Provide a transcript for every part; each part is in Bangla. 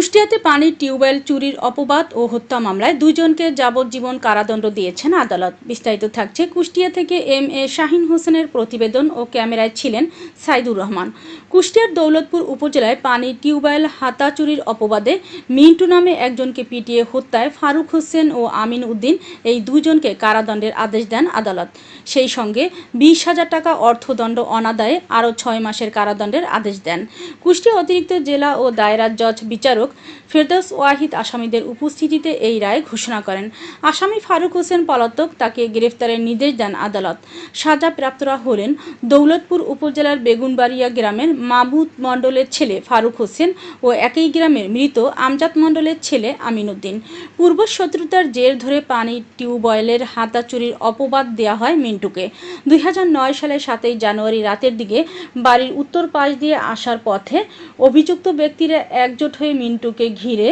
কুষ্টিয়াতে পানির টিউবওয়েল চুরির অপবাদ ও হত্যা মামলায় দুজনকে যাবজ্জীবন কারাদণ্ড দিয়েছেন আদালত। বিস্তারিত থাকছে কুষ্টিয়া থেকে এম এ শাহিন হোসেনের প্রতিবেদন ও ক্যামেরায় ছিলেন সাইদুর রহমান। কুষ্টিয়ার দৌলতপুর উপজেলায় পানির টিউবওয়েল হাতা চুরির অপবাদে মিন্টু নামে একজনকে পিটিয়ে হত্যায় ফারুক হোসেন ও আমিন উদ্দিন এই দুজনকে কারাদণ্ডের আদেশ দেন আদালত। সেই সঙ্গে বিশ হাজার টাকা অর্থদণ্ড অনাদায়ে আরও ছয় মাসের কারাদণ্ডের আদেশ দেন। কুষ্টিয়া অতিরিক্ত জেলা ও দায়রা জজ বিচারক ফেরদৌস ওয়াহিদ আসামিদের উপস্থিতিতে এই রায় ঘোষণা করেন। আসামি ফারুক হোসেন পলাতক তাকে গ্রেফতারের নির্দেশ দেন আদালত। সাজাপ্রাপ্তরা হলেন দৌলতপুর উপজেলার বেগুনবাড়িয়া গ্রামের মাবুদ মণ্ডলের ছেলে ফারুক হোসেন ও একই গ্রামের মৃত আমজাদ মণ্ডলের ছেলে আমিনুদ্দিন। পূর্ব শত্রুতার জের ধরে পানির টিউবওয়েলের হাতা চুরির অপবাদ দেওয়া হয় মিন্টুকে। দুই হাজার নয় সালের সাতই জানুয়ারি রাতের দিকে বাড়ির উত্তর পাশ দিয়ে আসার পথে অভিযুক্ত ব্যক্তিরা একজোট হয়ে মিন্টুকে ঘিরে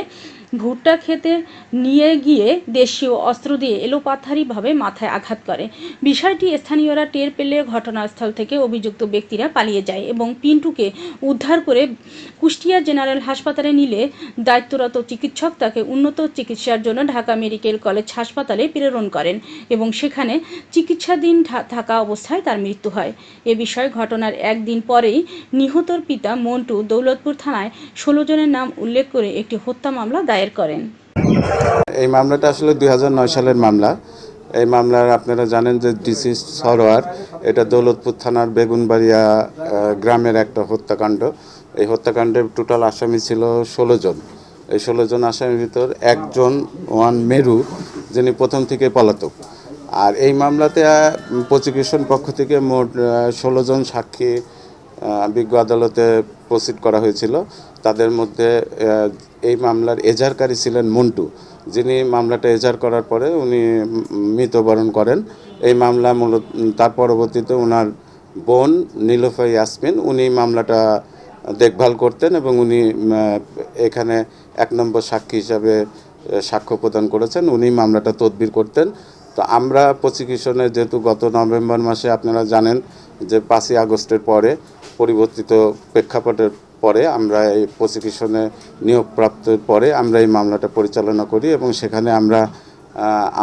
ভুট্টা খেতে নিয়ে গিয়ে দেশীয় অস্ত্র দিয়ে এলোপাথারিভাবে মাথায় আঘাত করে। বিষয়টি স্থানীয়রা টের পেলে ঘটনাস্থল থেকে অভিযুক্ত ব্যক্তিরা পালিয়ে যায় এবং পিন্টুকে উদ্ধার করে কুষ্টিয়া জেনারেল হাসপাতালে নিলে দায়িত্বরত চিকিৎসক তাকে উন্নত চিকিৎসার জন্য ঢাকা মেডিকেল কলেজ হাসপাতালে প্রেরণ করেন এবং সেখানে চিকিৎসাধীন থাকা অবস্থায় তার মৃত্যু হয়। এ বিষয়ে ঘটনার একদিন পরেই নিহতর পিতা মন্টু দৌলতপুর থানায় ষোলো জনের নাম উল্লেখ করে একটি হত্যা মামলা দায়ের করেন। এই মামলাটা আসলে দুই হাজার নয় সালের মামলা। এই মামলার আপনারা জানেন যে ডিসি সরোয়ার, এটা দৌলতপুর থানার বেগুনবাড়িয়া গ্রামের একটা হত্যাকাণ্ড। এই হত্যাকাণ্ডের টোটাল আসামি ছিল ষোলো জন। এই ষোলো জন আসামির ভিতর একজন ওয়ান মেরু, যিনি প্রথম থেকে পলাতক। আর এই মামলাতে প্রসিকিউশন পক্ষ থেকে মোট ষোলো জন সাক্ষী বিজ্ঞ আদালতে প্রসিড করা হয়েছিল। তাদের মধ্যে এই মামলার এজারকারী ছিলেন মন্টু। যিনি মামলাটা এজার করার পরে উনি উম, মৃত্যুবরণ করেন। এই মামলা মূলত তার পরবর্তীতে ওনার বোন নীলোফা ইয়াসমিন উনি মামলাটা দেখভাল করতেন এবং উনি এখানে এক নম্বর সাক্ষী হিসাবে সাক্ষ্য প্রদান করেছেন। উনি মামলাটা তদবির করতেন। তো আমরা প্রসিকিউশনে যেহেতু গত নভেম্বর মাসে আপনারা জানেন যে পাঁচই আগস্টের পরে পরিবর্তিত প্রেক্ষাপটের পরে আমরা এই প্রসিকিউশনে নিয়োগপ্রাপ্তের পরে আমরা এই মামলাটা পরিচালনা করি এবং সেখানে আমরা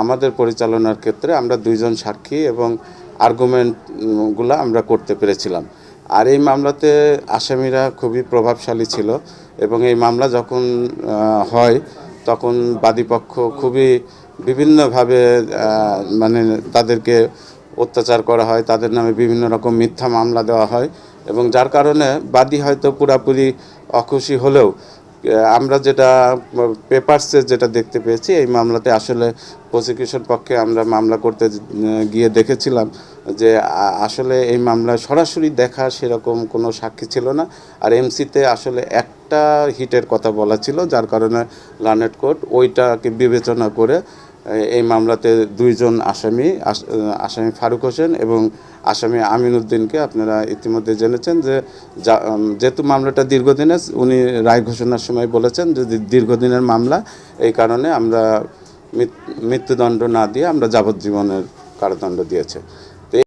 আমাদের পরিচালনার ক্ষেত্রে আমরা দুইজন সাক্ষী এবং আর্গুমেন্টগুলো আমরা করতে পেরেছিলাম। আর এই মামলাতে আসামিরা খুবই প্রভাবশালী ছিল এবং এই মামলা যখন হয় তখন বাদীপক্ষ খুবই বিভিন্নভাবে মানে তাদেরকে অত্যাচার করা হয়, তাদের নামে বিভিন্ন রকম মিথ্যা মামলা দেওয়া হয়। এবং যার কারণে বাদী হয়তো পুরাপুরি অখুশি হলেও আমরা যেটা, পেপারসে যেটা দেখতে পেয়েছি, এই মামলাতে আসলে প্রসিকিউশন পক্ষে আমরা মামলা করতে গিয়ে দেখেছিলাম যে আসলে এই মামলায় সরাসরি দেখা সেরকম কোনো সাক্ষী ছিল না। আর এমসিতে আসলে একটা হিটের কথা বলা ছিল, যার কারণে লানেট কোর্ট ওইটাকে বিবেচনা করে এই মামলাতে দুইজন আসামি, আস- আসামি ফারুক হোসেন এবং আসামি আমিনউদ্দিনকে আপনারা ইতিমধ্যে জেনেছেন যা- যেহেতু মামলাটা দীর্ঘদিনের, উনি রায় ঘোষণার সময় বলেছেন যে দীর্ঘদিনের মামলা, এই কারণে আমরা মৃত্যুদণ্ড না দিয়ে আমরা যাবজ্জীবনের কারাদণ্ড দিয়েছে।